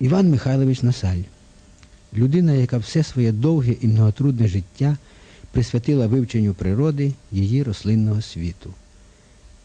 Іван Михайлович Насаль. Людина, яка все своє довге і многотрудне життя присвятила вивченню природи її рослинного світу.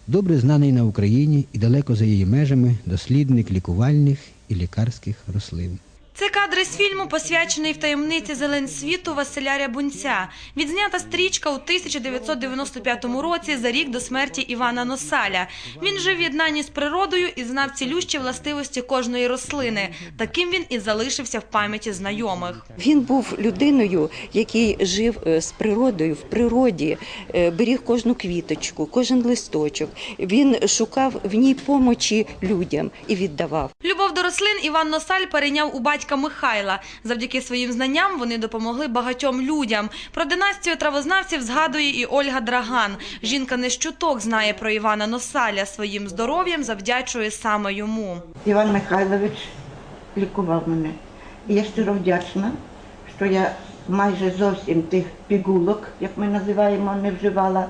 Добре знаний на Україні і далеко за її межами дослідник лікувальних і лікарських рослин. Це кадри з фільму, посвячений в таємниці зелень світу Василя Рябунця. Відзнята стрічка у 1995 році за рік до смерті Івана Носаля. Він жив в єднанні з природою і знав цілющі властивості кожної рослини. Таким він і залишився в пам'яті знайомих. Він був людиною, який жив е, з природою в природі, е, беріг кожну квіточку, кожен листочок. Він шукав в ній помочі людям і віддавав. Любов до рослин Іван Носаль перейняв у батька Михайла. Завдяки своїм знанням вони допомогли багатьом людям. Про династію травознавців згадує і Ольга Драган. Жінка не щуток знає про Івана Носаля. Своїм здоров'ям завдячує саме йому. Іван Михайлович лікував мене. І я щиро вдячна, що я майже зовсім тих пігулок, як ми називаємо, не вживала,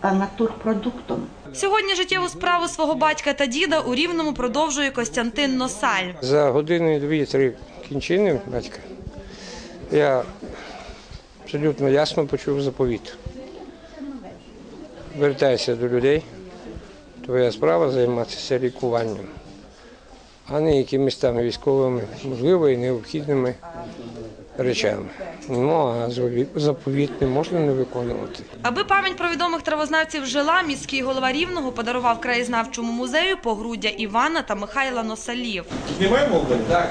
а натурпродуктом. Сьогодні життєву справу свого батька та діда у Рівному продовжує Костянтин Носаль. За години дві-три кінчини батька я абсолютно ясно почув заповіт. Вертайся до людей, твоя справа займатися лікуванням, а не якимись там військовими, можливо, і необхідними речами. Ну а заповіт не можна не виконувати. Аби пам'ять про відомих травознавців жила, міський голова Рівного подарував краєзнавчому музею погруддя Івана та Михайла Носалів. Знімаємо Так.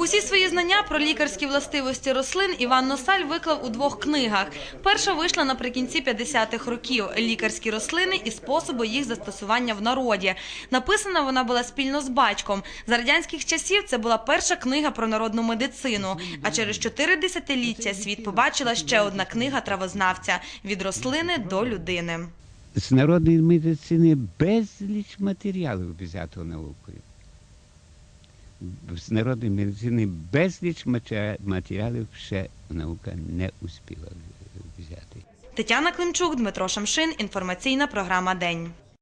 Усі свої знання про лікарські властивості рослин Іван Носаль виклав у двох книгах. Перша вийшла наприкінці 50-х років «Лікарські рослини і способи їх застосування в народі». Написана вона була спільно з батьком. За радянських часів це була перша книга про народну медицину. А через чотири десятиліття світ побачила ще одна книга травознавця «Від рослини до людини». З народної медицини безліч матеріалів взято наукою. З народної медицини безліч матеріалів ще наука не успіла взяти. Тетяна Климчук, Дмитро Шамшин. Інформаційна програма «День».